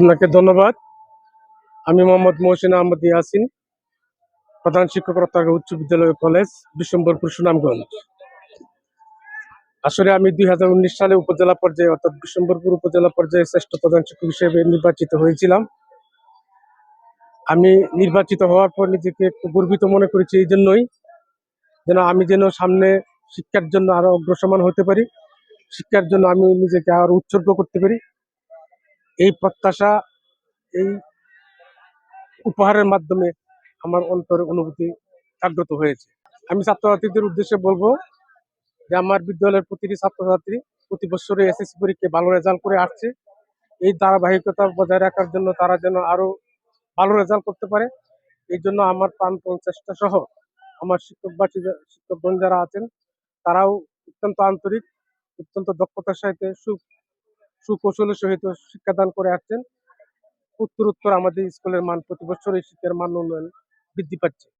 আপনাকে ধন্যবাদ। আমি মোহাম্মদ মহসিন আহমদ ইয়াসিন, প্রধান শিক্ষক উচ্চ বিদ্যালয় কলেজ বিশ্বম্বরপুর সুনামগঞ্জ। আসলে আমি দুই হাজার উনিশ সালে উপজেলা পর্যায়ে, অর্থাৎ বিশ্বম্বরপুর উপজেলা পর্যায়ে শ্রেষ্ঠ প্রধান শিক্ষক হিসেবে নির্বাচিত হয়েছিলাম। আমি নির্বাচিত হওয়ার পর নিজেকে গর্বিত মনে করেছি এই জন্যই, যেন আমি যেন সামনে শিক্ষার জন্য আরও অগ্রসমান হতে পারি, শিক্ষার জন্য আমি নিজেকে আরও উৎসর্গ করতে পারি। এই প্রত্যাশা, এই উপহারের মাধ্যমে আমার অন্তরে অনুভূতি জাগ্রত হয়েছে। আমি ছাত্রছাত্রীদের উদ্দেশ্যে বলব যে আমার বিদ্যালয়ের প্রতিটি ছাত্রছাত্রী প্রতি বছরে এসএসসি পরীক্ষায় ভালো রেজাল্ট করে আসছে। এই ধারাবাহিকতা বজায় রাখার জন্য তারা যেন আরও ভালো রেজাল্ট করতে পারে। এই জন্য আমার প্রাণপণ চেষ্টা সহ আমার শিক্ষকবাসী, শিক্ষকগণ যারা আছেন, তারাও অত্যন্ত আন্তরিক, অত্যন্ত দক্ষতার সাথে সু সুকৌশলের সহিত শিক্ষাদান করে আসছেন। উত্তরোত্তর উত্তর আমাদের স্কুলের মান প্রতি বছর এই শিক্ষার মান উন্নয়ন বৃদ্ধি পাচ্ছে।